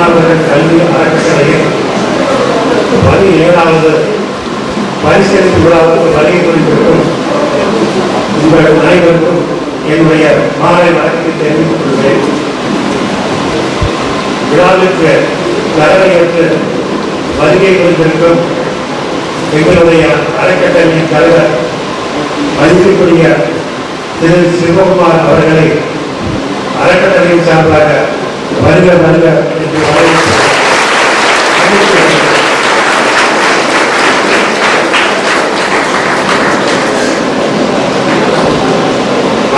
மாணவர்கள் கல்வி அறக்கட்டளையில் பதினேழாவது பரிசீலிக்கும் விழாவுக்கு வருகை குறிப்பிருக்கும் உங்கள் அனைவருக்கும் என்னுடைய மாலை வழக்கத்தை தெரிவித்துக் கொள்கிறேன். விழாவிற்கு தலைமையேற்று வருகை குறிப்பிருக்கும் எங்களுடைய அறக்கட்டளையின் தலைவர் மதிப்பிற்குரிய திரு. சிவகுமார் அவர்களை அறக்கட்டளையின் சார்பாக வருக வருக. என்று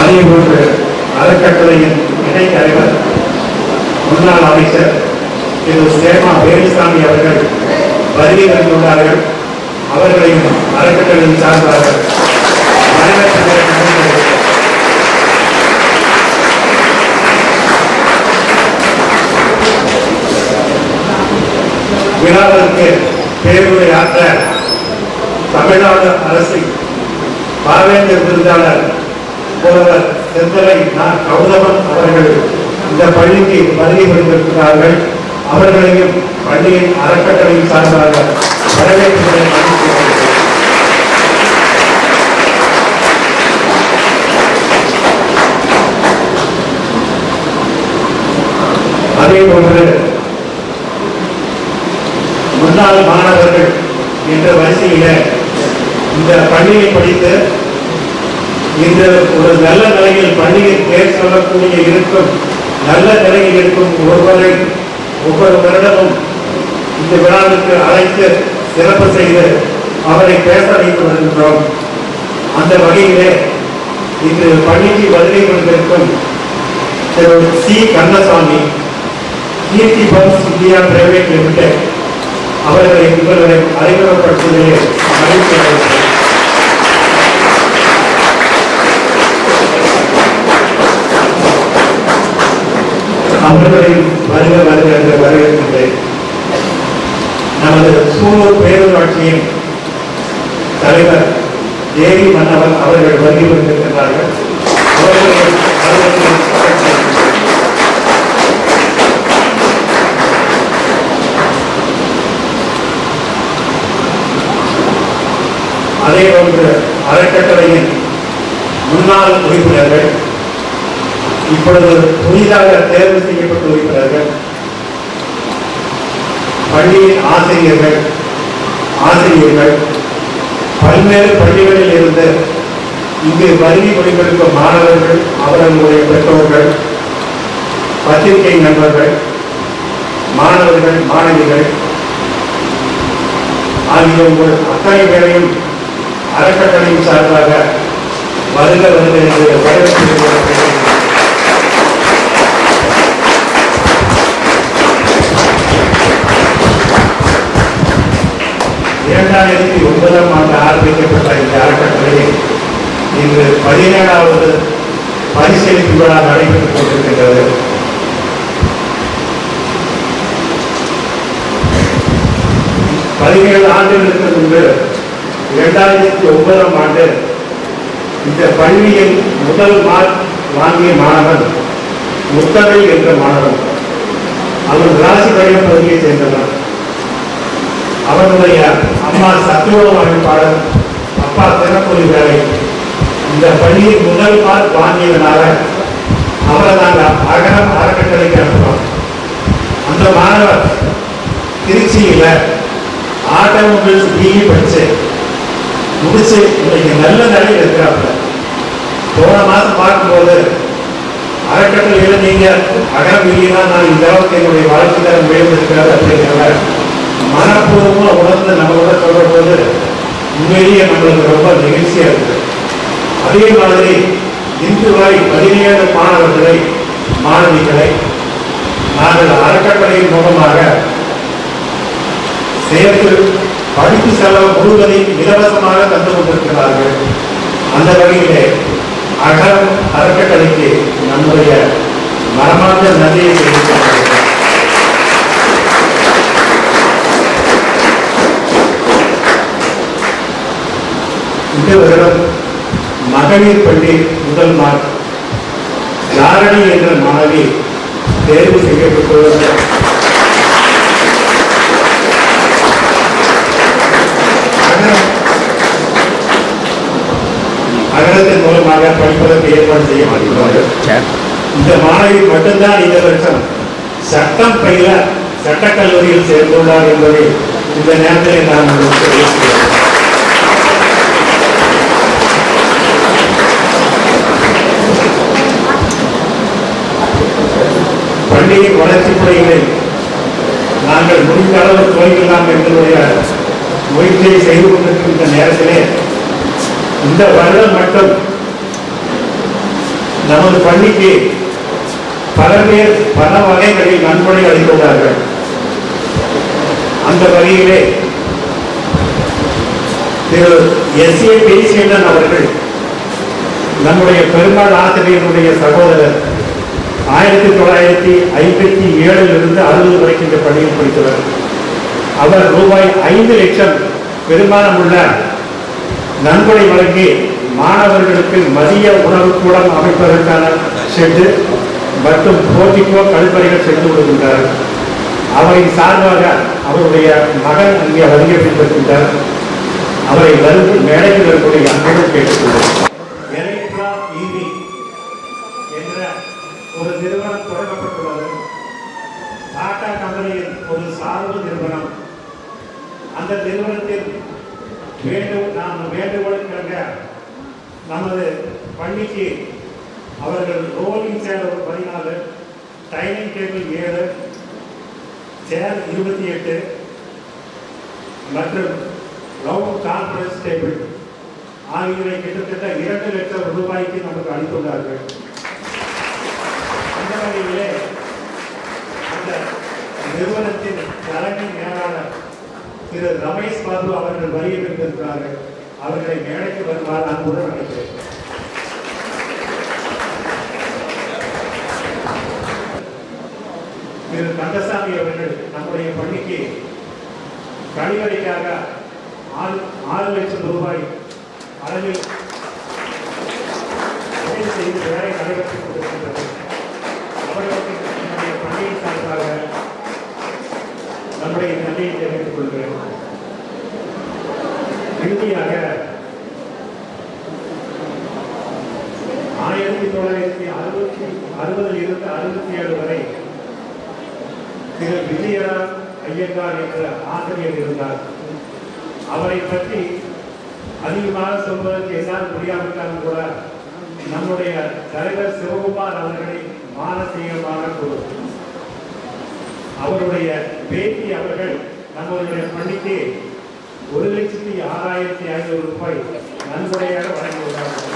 அதே போன்று அறக்கட்டளையின் இணை தலைவர் முன்னாள் அமைச்சர் திரு. சேமா வேலுசாமி அவர்கள் வருகை தந்துள்ளார்கள். அவர்களையும் அறக்கட்டளையின் சார்பாக வரவேற்று விழாவிற்கு பேருரை தமிழ்நாடு அரசு பாவேந்தர் விருதாளர் ஒருவர் செந்தலை நான் கௌதமன் அவர்கள் இந்த பள்ளிக்கு வருகை புரிந்திருக்கிறார்கள். அவர்களையும் பள்ளியின் அறக்கட்டளையும் சார்பாக வரவேற்புகளை அதே போன்று முன்னாள் மாணவர்கள் என்ற வரிசையில இந்த பள்ளியை படித்து இந்த ஒரு நல்ல நிலையில் பள்ளியில் பேர் சொல்லக்கூடிய இருக்கும் நல்ல நிலையில் இருக்கும் ஒருவரை ஒவ்வொரு வருடமும் இந்த விழாவிற்கு அழைத்து சிறப்பு செய்து அவரை பேச வைத்து வருகின்றோம் அந்த வகையிலே இன்று பள்ளிக்கு வருகை கொண்டிருக்கும் Thiru C Kannasamy Keerthi pumps India private limited அவர்களை உங்களை அறிமுகப்படுத்துவதிலே மகிழ்ச்சி அவர்களை வருக வருக என்று வரவேற்கின்றேன். நமது சூலூர் பேரூராட்சியின் தலைவர் தேவி மன்னவன் அவர்கள் வருகை வந்திருக்கிறார்கள் அவர்களை அவர்களை வரவேற்கிறேன். அதே போன்று அறக்கட்டளையின் முன்னாள் உறுப்பினர்கள் இப்பொழுது புதிதாக தேர்வு செய்யப்பட்ட உறுப்பினர்கள் பள்ளியின் ஆசிரியர்கள் ஆசிரியர்கள் பல்வேறு பள்ளிகளில் இருந்து இங்கு வருகை புரிந்திருக்கும் மாணவர்கள் அவர்களுடைய பெற்றோர்கள் பத்திரிகை நண்பர்கள் மாணவர்கள் மாணவிகள் ஆகிய உங்கள் அத்தனை பேரையும் அறக்கட்டளையின் சார்பாக வருக வருக என்று வரவேற்று இரண்டாயிரத்தி ஒன்பதாம் ஆண்டு ஆரம்பிக்கப்பட்ட இந்த அறக்கட்டளையில் இன்று பதினேழாவது பரிசீலிப்பு விழா நடைபெற்றுக் கொண்டிருக்கின்றது. பதினேழு ஆண்டுகளுக்கு முன்பு இரண்டாயிரத்தி ஒன்பதாம் ஆண்டு இந்த பள்ளியில் முதல் மார்க் வாங்கிய மாணவன் முத்தரை என்ற மாணவன். அவன் ராசிபயம் பகுதியை சேர்ந்தவன். அவனுடைய அம்மா சத்துவம் அமைப்பாளர் அப்பா தினப்பொலி வேலை. இந்த பள்ளியில் முதல் மார்க் வாங்கியதனால அவரை நாங்கள் அகரம் அறக்கட்டளைக்கு அனுப்புறோம் அந்த மாணவர் திருச்சியில ஆட்டோமொபைல்ஸ் பிஇ படிச்சு முடிச்சு இன்னைக்கு நல்ல நிலையில் இருக்கிறாங்க போன மாதம் பார்க்கும்போது அறக்கட்டளையில நீங்க அகரம் இல்லைன்னா நான் இந்த அளவுக்கு என்னுடைய வளர்ச்சி தரம் உயர்ந்திருக்கிறது அப்படிங்கிறத மனப்பூர்வமா உணர்ந்து நம்மளோட சொல்ற போது உண்மையிலேயே நம்மளுக்கு ரொம்ப நெகிழ்ச்சியா இருக்கு அதே மாதிரி இந்துவாய் பதினேழு மாணவர்களை மாணவிகளை நாங்கள் அறக்கட்டளையின் மூலமாக சேர்த்து படிப்பு செலவு முழுவதையும் இலவசமாக தந்து கொண்டிருக்கிறார்கள் அந்த வகையிலே அகரம் அறக்கட்டளைக்கு நம்முடைய மரமார்ந்த நன்றியை தெரிவித்துக் இந்த வருடம் மகளிர் பள்ளி முதல் மார்க். யாரணி என்ற மாணவி தேர்வு செய்யப்பட்டுள்ளது. இலவசமாக படிப்பதற்கு ஏற்பாடு செய்யப்பட்டுள்ளது இந்த மாணவி மட்டும்தான் இந்த வருஷம் சட்டம் பயில சட்டக்கல்லூரியில் சேர்ந்துள்ளார் என்பதை இந்த நேரத்தில் நான் உங்களுக்கு தெரிவிக்கிறேன். பள்ளியை வளர்ச்சி பணிகளில் நாங்கள் முடிந்த அளவு எங்களுடைய முயற்சியை செய்து கொண்டிருக்கின்ற நேரத்திலே இந்த வருடம் மட்டும் நமது பள்ளிக்கு பல பேர் பல வகைகளில் நன்கொடை அளித்துள்ளார்கள் அந்த வகையிலே திரு எஸ் ஏ பேசியண்ணன் அவர்கள் நம்முடைய பெருமாள் ஆசிரியருடைய சகோதரர் ஆயிரத்தி தொள்ளாயிரத்தி ஐம்பத்தி ஏழில் இருந்து அறுபது வரைக்கும் இந்த பள்ளியில் படித்தவர். அவர் ரூபாய் ஐந்து லட்சம் பெருமானம் உள்ள நன்கொடை வழங்கி மாணவர்களுக்கு மதிய உணவு கூடம் அமைப்பதற்கான செட்டு மற்றும் போட்டிக்கோ கழிப்பறைகள் சென்று கொடுக்கின்றார் அவரின் சார்பாக அவருடைய மகன் அங்கே வருகை பின்பற்றுகின்றார் அவரை வரும் மேடைக்கு வரக்கூடிய அன்புடன் கேட்டுக்கொள்கிறேன் என்ற ஒரு நிறுவனம் தொடங்கப்பட்டுள்ளது. டாடா கம்பெனியில் ஒரு சார்பு நிறுவனம். அந்த நிறுவனத்தில் வேண்டும் நாம் வேண்டுகோளுக்காக நமது பள்ளிக்கு அவர்கள் ரோலிங் சேர் ஒரு பதினாலு டைனிங் டேபிள் ஏழு சேர் இருபத்தி எட்டு மற்றும் ரவுண்ட் கான்ஃபரன்ஸ் டேபிள் ஆகியவை கிட்டத்தட்ட இரண்டு லட்சம் ரூபாய்க்கு நமக்கு அளித்துள்ளார்கள். அந்த வகையிலே அந்த நிறுவனத்தின் தலைமை மேலாளர் திரு ரமேஷ் பாபு அவர்கள் வருகின்றிருக்கிறார்கள் அவர்களை மேடைக்கு வருமாறு கூட நினைக்கிறேன். திரு கந்தசாமி அவர்கள் நம்முடைய பள்ளிக்கு கழிவறைக்காக ஆறு ஆறு லட்சம் ரூபாய் அளவில் செய்து வேலை நடைபெற்றுக் கொண்டிருக்கின்றது. அவர்களுக்கு நம்முடைய பள்ளியின் சார்பாக நம்முடைய நன்றியை தெரிவித்துக் கொள்கிறேன். இறுதியாக ஆயிரத்தி தொள்ளாயிரத்தி அறுபத்தி அறுபதில் இருந்து அறுபத்தி ஏழு வரை திரு விஜயரா ஐயங்கார் என்ற ஆசிரியர் இருந்தார். அவரை பற்றி அதிகமாக சொல்வதற்கு என்னால் முடியாவிட்டாலும் கூட நம்முடைய தலைவர் சிவகுமார் அவர்களை மானசீகமாக குழு அவருடைய பேட்டி அவர்கள் நம்மளுடைய பள்ளிக்கு ஒரு லட்சத்தி ஆறாயிரத்தி ஐநூறு ரூபாய் நன்கொடையாக வழங்கியுள்ளார்கள்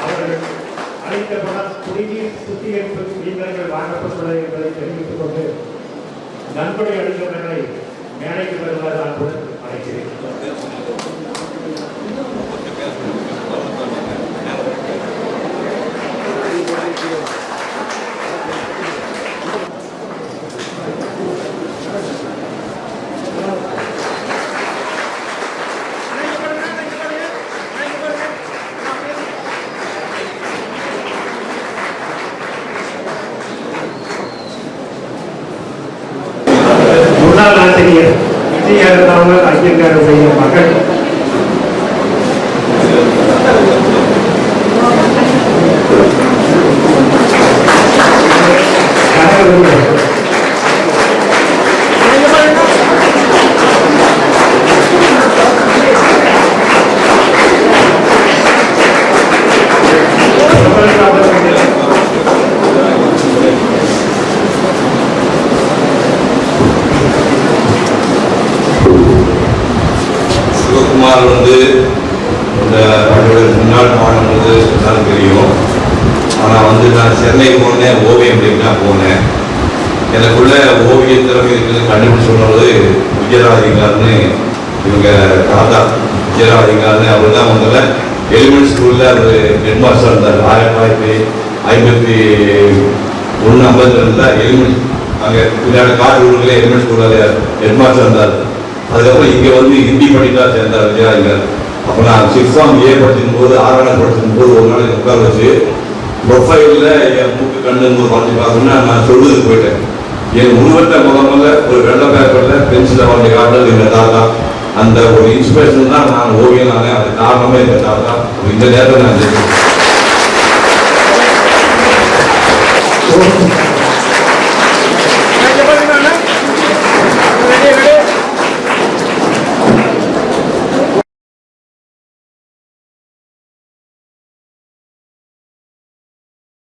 அவர்கள் அளிக்கப்பட குடிநீர் சுத்திகரிப்பு இயந்திரங்கள் வாங்கப்பட்டுள்ளது என்பதை தெரிவித்துக் கொண்டு நன்கொடை அளித்தவர்களை மேடைக்கு வருமாறு நாள் வந்து இந்த பள்ளியோட முன்னாள் மாணவன் வந்து எல்லாரும் தெரியும். ஆனால் வந்து நான் சென்னை போனேன் ஓவியம் அப்படின்னா போனேன். எனக்குள்ள ஓவிய திறமை இருக்குது கண்டுபிடிச்சு சொன்னது விஜயராதிகார்னு இவங்க தாத்தா விஜயராதிகார்னு அவர் தான் முதல்ல எலிமெண்ட் ஸ்கூலில் அவர் ஹெட் மாஸ்டர் இருந்தார். ஆயிரத்தி தொள்ளாயிரத்தி ஐம்பத்தி ஒன்று ஐம்பத்தி ரெண்டில் எலிமெண்ட் அங்கே விளையாட கார் ஊருங்களே எலிமெண்ட் ஸ்கூலில் ஹெட் மாஸ்டர் இருந்தார். அதுக்கப்புறம் இங்கே வந்து ஹிந்தி படித்தா சேர்ந்தார் விஜயராதிகார் அப்போ நான் சிக்ஸ் ஃபார்ம் ஏ படிக்கும் போது ஆறாம் படிக்கும் போது ஒரு நாள் உட்கார வச்சு ப்ரொஃபைலில் என் மூக்கு கண்ணு ஒரு வரைஞ்சி நான் சொல்லுறதுக்கு போயிட்டேன். என் உருவத்தை முத முதல்ல ஒரு வெள்ள பேப்பரில் பென்சிலை வரைஞ்சி காட்டுறது எங்கள் தாத்தா. அந்த ஒரு இன்ஸ்பிரேஷன் தான் நான் ஓவியம் ஆனேன் அது காரணமே இந்த தான் இந்த நேரத்தில் நான்